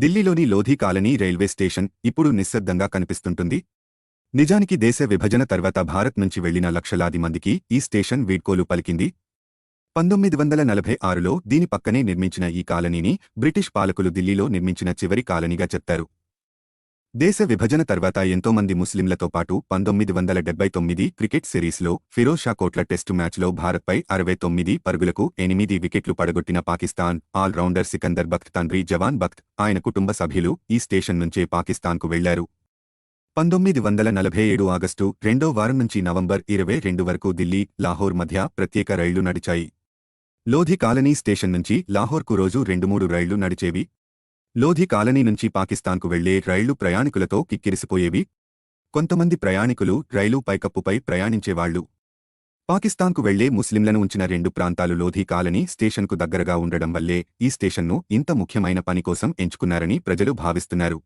ఢిల్లీలోని Lodhi colony railway station ఇప్పుడు నిశ్శబ్దంగా కనిపిస్తుంటుంది. నిజానికి దేశ విభజన తర్వాత భారత్ నుంచి వెళ్ళిన లక్షలాది మందికి ఈ స్టేషన్ వీడ్కోలు పలికింది. పంతొమ్మిది వందల నలభై ఆరులో దీని పక్కనే నిర్మించిన ఈ కాలనీని బ్రిటిష్ పాలకులు ఢిల్లీలో నిర్మించిన చివరి కాలనీగా చెప్తారు. దేశ విభజన తర్వాత ఎంతోమంది ముస్లింలతో పాటు పంతొమ్మిది వందల డెబ్బై తొమ్మిది క్రికెట్ సిరీస్లో ఫిరోజ్ షా కోట్ల టెస్టు మ్యాచ్లో భారత్పై అరవై తొమ్మిది పరుగులకు ఎనిమిది వికెట్లు పడగొట్టిన పాకిస్తాన్ ఆల్రౌండర్ సికందర్ బఖ్త్ తండ్రి జవాన్ బఖ్త్ ఆయన కుటుంబ సభ్యులు ఈ స్టేషన్ నుంచే పాకిస్తాన్కు వెళ్ళారు. పంతొమ్మిది వందల నలభై ఏడు ఆగస్టు రెండో వారం నుంచి నవంబర్ ఇరవై రెండు వరకు ఢిల్లీ లాహోర్ మధ్య ప్రత్యేక రైళ్ళు నడిచాయి. లోధి కాలనీ స్టేషన్ నుంచి లాహోర్కు రోజు రెండు మూడు రైళ్ళు నడిచేవి లోధి కాలనీ నుంచి పాకిస్తాన్కు వెళ్ళే రైళ్ళు ప్రయాణికులతో కిక్కిరిసిపోయేవి. కొంతమంది ప్రయాణికులు రైలు పైకప్పుపై ప్రయాణించేవాళ్ళు పాకిస్తాన్కు వెళ్ళే ముస్లింలను ఉంచిన రెండు ప్రాంతాలు లోధి కాలనీ స్టేషన్కు దగ్గరగా ఉండడం వల్లే ఈ స్టేషన్ను ఇంత ముఖ్యమైన పని కోసం ఎంచుకున్నారని ప్రజలు భావిస్తున్నారు.